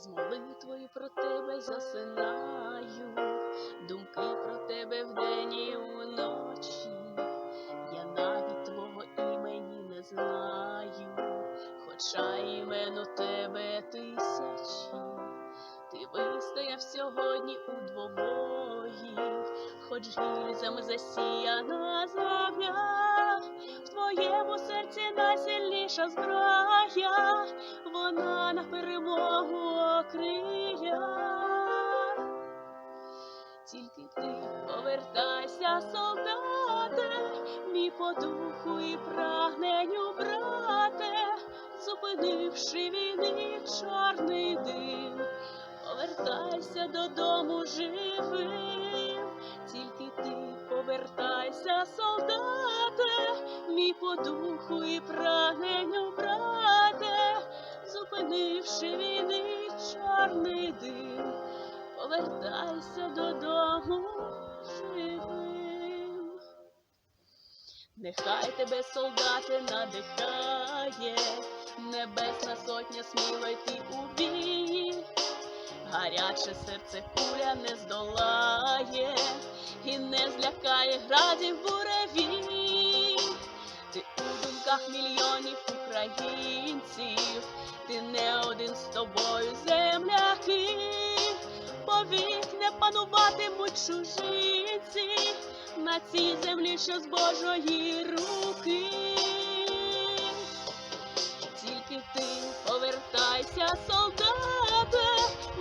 з молитвою про тебе засинаю, думки про тебе вдень і вночі. Я навіть твого імені не знаю, хоча імен у тебе тисячі. Ти вистояв сьогодні у двобої, хоч гільзами засіяна земля, в твоєму серці найсильніша зброя, вона на перемогу окриє. Тільки ти повертайся, солдате, мій по духу і прагненню, брате, зупинивши війни чорний дим, повертайся додому живим, тільки ти повертайся, солдате, по духу і прагненню, брате, зупинивши війни чорний дим повертайся додому живим. Нехай тебе, солдати, надихає, небесна сотня сміло йти у бій, гаряче серце куля не здолає і не злякає градів думках мільйонів українців, ти не один з тобою земляки. Повік не пануватимуть чужинці на цій землі, що з Божої руки. Тільки ти повертайся, солдате,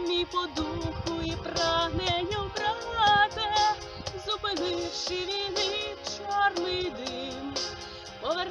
мій по духу і прагненню, брате, зупинивши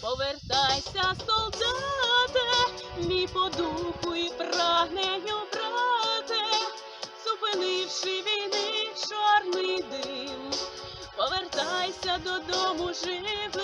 повертайся, солдате, мій по духу і прагненню, брате, зупинивши війни чорний дим, повертайся додому живим,